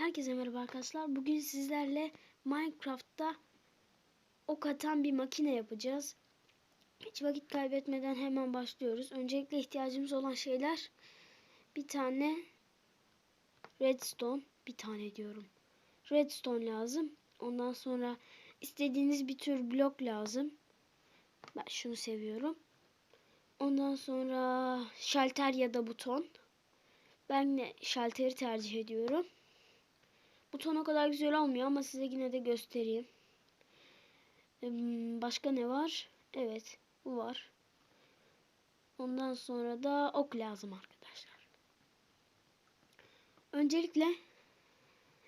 Herkese merhaba arkadaşlar. Bugün sizlerle Minecraft'ta ok atan bir makine yapacağız. Hiç vakit kaybetmeden hemen başlıyoruz. Öncelikle ihtiyacımız olan şeyler bir tane redstone, bir tane diyorum. Redstone lazım. Ondan sonra istediğiniz bir tür blok lazım. Ben şunu seviyorum. Ondan sonra şalter ya da buton. Ben de şalteri tercih ediyorum. Buton o kadar güzel olmuyor ama size yine de göstereyim. Hmm, Başka ne var? Evet, bu var. Ondan sonra da ok lazım arkadaşlar. Öncelikle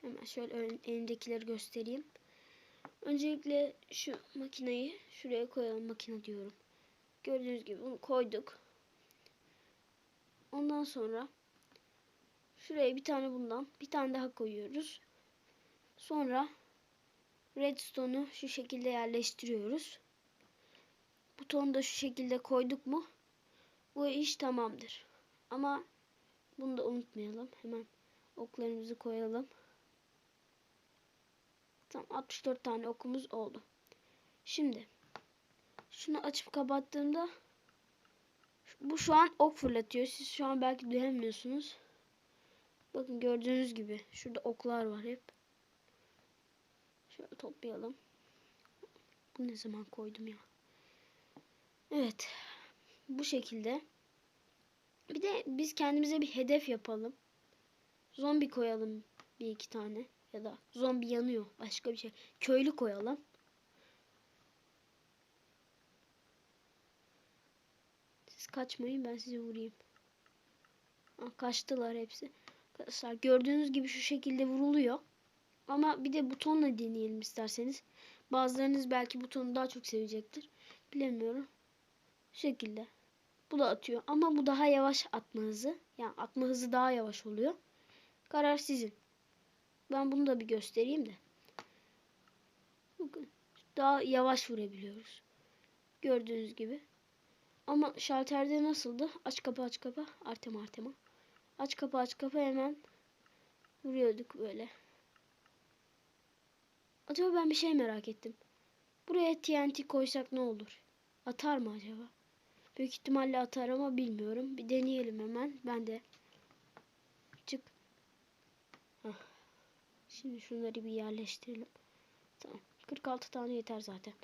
hemen şöyle elimdekileri göstereyim. Öncelikle şu makineyi şuraya koyalım. Makine diyorum. Gördüğünüz gibi bunu koyduk. Ondan sonra şuraya bir tane bundan, bir tane daha koyuyoruz. Sonra redstone'u şu şekilde yerleştiriyoruz. Butonu da şu şekilde koyduk mu bu iş tamamdır. Ama bunu da unutmayalım. Hemen oklarımızı koyalım. Tamam 64 tane okumuz oldu. Şimdi şunu açıp kapattığımda bu şu an ok fırlatıyor. Siz şu an belki duyamıyorsunuz. Bakın gördüğünüz gibi şurada oklar var hep. Şöyle toplayalım. Bu ne zaman koydum ya? Evet. Bu şekilde. Bir de biz kendimize bir hedef yapalım. Zombi koyalım bir iki tane. Ya da zombi yanıyor. Başka bir şey. Köylü koyalım. Siz kaçmayın ben sizi vurayım. Ha, kaçtılar hepsi. Arkadaşlar gördüğünüz gibi şu şekilde vuruluyor. Ama bir de butonla deneyelim isterseniz. Bazılarınız belki butonu daha çok sevecektir. Bilemiyorum. Şu şekilde. Bu da atıyor. Ama bu daha yavaş atma hızı. Yani atma hızı daha yavaş oluyor. Karar sizin. Ben bunu da bir göstereyim de. Bakın. Daha yavaş vurabiliyoruz. Gördüğünüz gibi. Ama şalterde nasıldı? Aç kapa aç kapa. Artema artema. Aç kapa aç kapa hemen vuruyorduk böyle. Acaba ben bir şey merak ettim. Buraya TNT koysak ne olur? Atar mı acaba? Büyük ihtimalle atar ama bilmiyorum. Bir deneyelim hemen. Ben de. Çık. Hah. Şimdi şunları bir yerleştirelim. Tamam. 46 tane yeter zaten.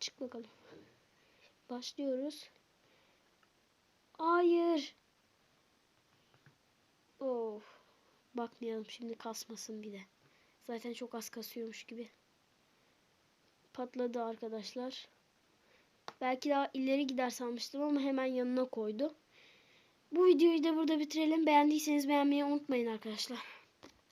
Çık bakalım. Başlıyoruz. Hayır. Of. Bakmayalım şimdi kasmasın bir de. Zaten çok az kasıyormuş gibi. Patladı arkadaşlar. Belki daha ileri gider sanmıştım ama hemen yanına koydu. Bu videoyu da burada bitirelim. Beğendiyseniz beğenmeyi unutmayın arkadaşlar.